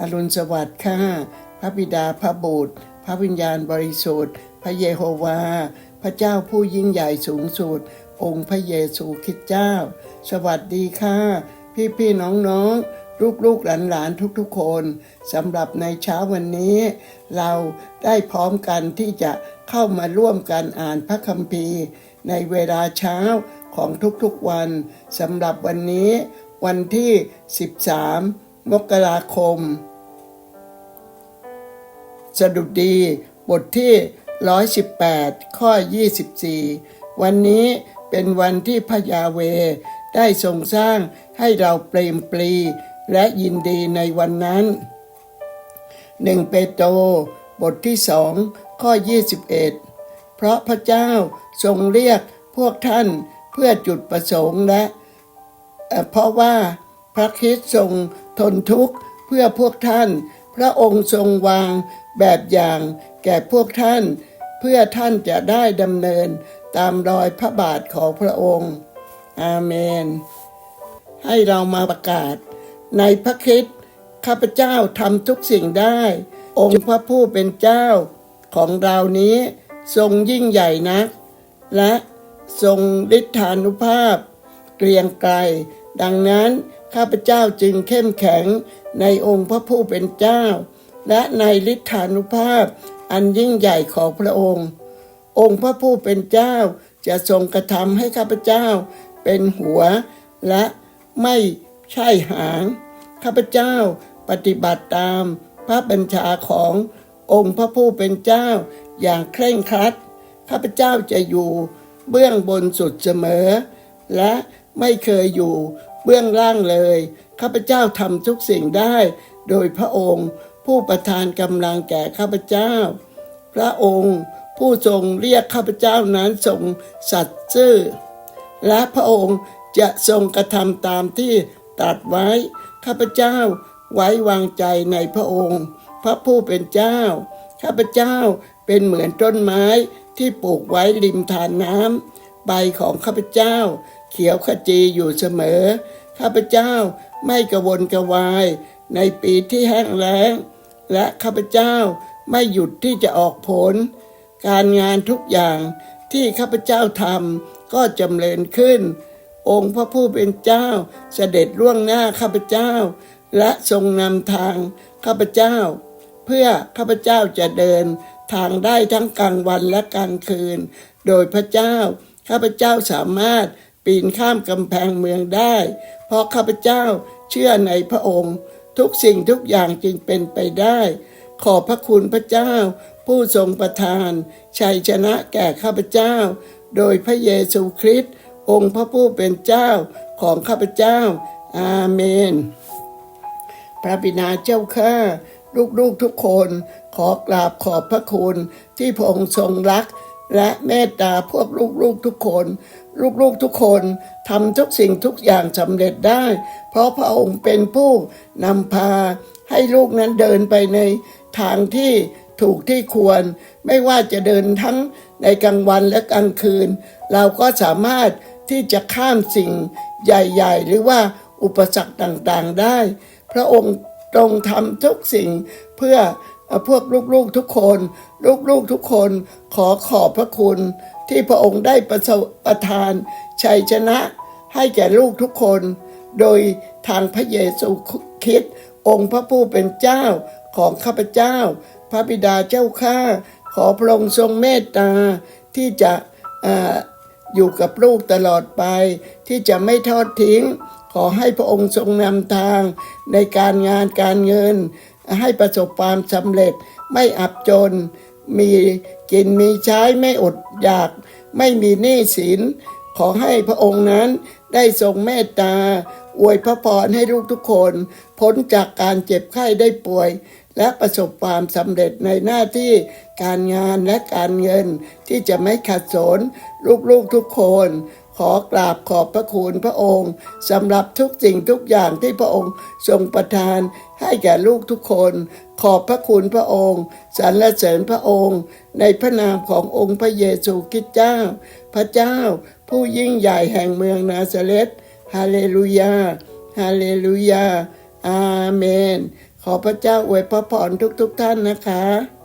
อรุณสวัสดิ์ค่ะพระบิดาพระบุตร พระวิญญาณบริสุทธิ์ พระเยโฮวา พระเจ้าผู้ยิ่งใหญ่สูงสุด องค์พระเยซูคริสต์เจ้า สวัสดีค่ะ พี่พี่น้องน้องลูกลูกหลานหลานทุกๆคนสำหรับในเช้าวันนี้ เราได้พร้อมกันที่จะเข้ามาร่วมกันอ่านพระคัมภีร์ ในเวลาเช้าของทุกๆวันสำหรับวันนี้ วันที่ 13 มกราคม สดุดีบทที่ 118 ข้อ 24 วันนี้เป็นวันที่พระยาเวได้ทรงสร้างให้เราเปรมปรีและยินดีในวันนั้นหนึ่งเปโตรบทที่สองข้อ 21 เพราะพระเจ้าทรงเรียกพวกท่านเพื่อจุดประสงค์และเพราะว่าพระคริสต์ทรงทนทุกข์เพื่อพวกท่าน พระองค์ทรงวาง แบบอย่างแก่พวกท่าน เพื่อท่านจะได้ดำเนินตามรอยพระบาทของพระองค์ อาเมน ให้เรามาประกาศ ในพระคริสต์ข้าพเจ้าทำทุกสิ่งได้ องค์พระผู้เป็นเจ้าของเรานี้ทรงยิ่งใหญ่นัก และทรงฤทธานุภาพ เกรียงไกรดังนั้นข้าพเจ้าจึงเข้มแข็งในองค์พระผู้เป็นเจ้า และในฤทธานุภาพอันยิ่งใหญ่ของพระองค์ องค์พระผู้เป็นเจ้าจะทรงกระทำให้ข้าพเจ้าเป็นหัวและไม่ใช่หาง ข้าพเจ้าปฏิบัติตามพระบัญชาขององค์พระผู้เป็นเจ้าอย่างเคร่งครัด ข้าพเจ้าจะอยู่เบื้องบนสุดเสมอ และไม่เคยอยู่เบื้องล่างเลย ข้าพเจ้าทำทุกสิ่งได้โดยพระองค์ ผู้ประทานกำลังแก่ข้าพเจ้า พระองค์ผู้ทรงเรียกข้าพเจ้านั้นทรงสัตย์ซื่อ และพระองค์จะทรงกระทำตามที่ตรัสไว้ ข้าพเจ้าไว้วางใจในพระองค์ พระผู้เป็นเจ้า ข้าพเจ้าเป็นเหมือนต้นไม้ที่ปลูกไว้ริมทานน้ำใบของข้าพเจ้า เขียวขจีอยู่เสมอ ข้าพเจ้าไม่กระวนกระวายในปีที่แห้งแล้ง และข้าพเจ้าไม่หยุดที่จะออกผล การงานทุกอย่างที่ข้าพเจ้าทำก็จำเริญขึ้น องค์พระผู้เป็นเจ้าเสด็จล่วงหน้าข้าพเจ้า และทรงนำทางข้าพเจ้า เพื่อข้าพเจ้าจะเดินทางได้ทั้งกลางวันและกลางคืน โดยพระเจ้า ข้าพเจ้าสามารถปีนข้ามกำแพงเมืองได้ เพราะข้าพเจ้าเชื่อในพระองค์ ทุกสิ่งทุกอย่างจึงเป็นไปได้ ขอพระคุณพระเจ้า ผู้ทรงประทาน ชัยชนะแก่ข้าพเจ้า โดยพระเยซูคริสต์องค์พระผู้เป็นเจ้าของข้าพเจ้า อาเมน พระบิดาเจ้าข้าลูกๆทุกคน ขอกราบขอบพระคุณที่พระองค์ทรงรัก และเมตตาพวกลูกๆทุกคน ลูกๆทุกคนทำทุกสิ่งทุกอย่างสำเร็จได้ เพราะพระองค์เป็นผู้นำพา ให้ลูกนั้นเดินไปในทางที่ถูกที่ควร ไม่ว่าจะเดินทั้งในกลางวันและกลางคืน เราก็สามารถที่จะข้ามสิ่งใหญ่ ๆ หรือว่าอุปสรรคต่างๆได้ พระองค์ตรงทำทุกสิ่งเพื่อ พวกลูกๆทุกคน ลูกๆทุกคนขอขอบพระคุณที่พระองค์ได้ประประทานชัยชนะให้แก่ลูกทุกคน โดยทางพระเยซูคริสต์องค์พระผู้เป็นเจ้าของข้าพเจ้า พระบิดาเจ้าข้าขอพระองค์ทรงเมตตาที่จะออยู่กับลูกตลอดไป ที่จะไม่ทอดทิ้ง ขอให้พระองค์ทรงนำทางในการงานการเงิน ให้ประสบความสำเร็จ ไม่อับจน มีกินมีใช้ไม่อดอยาก ไม่มีหนี้สิน ขอให้พระองค์นั้นได้ทรงเมตตา อวยพระพรให้ลูกทุกคน พ้นจากการเจ็บไข้ได้ป่วย และประสบความสำเร็จในหน้าที่การงานและการเงินที่จะไม่ขัดสนลูกๆทุกคน ขอกราบขอบพระคุณพระองค์สำหรับทุกสิ่งทุกอย่างที่พระองค์ทรงประทานให้แก่ลูกทุกคน ขอบพระคุณพระองค์สรรเสริญพระองค์ ในพระนามขององค์พระเยซูคริสต์เจ้า พระเจ้า ผู้ยิ่งใหญ่แห่งเมืองนาซาเรตฮาเลลูยาฮาเลลูยาอาเมนขขอพระเจ้าอวยพระพรทุกๆท่านนะคะ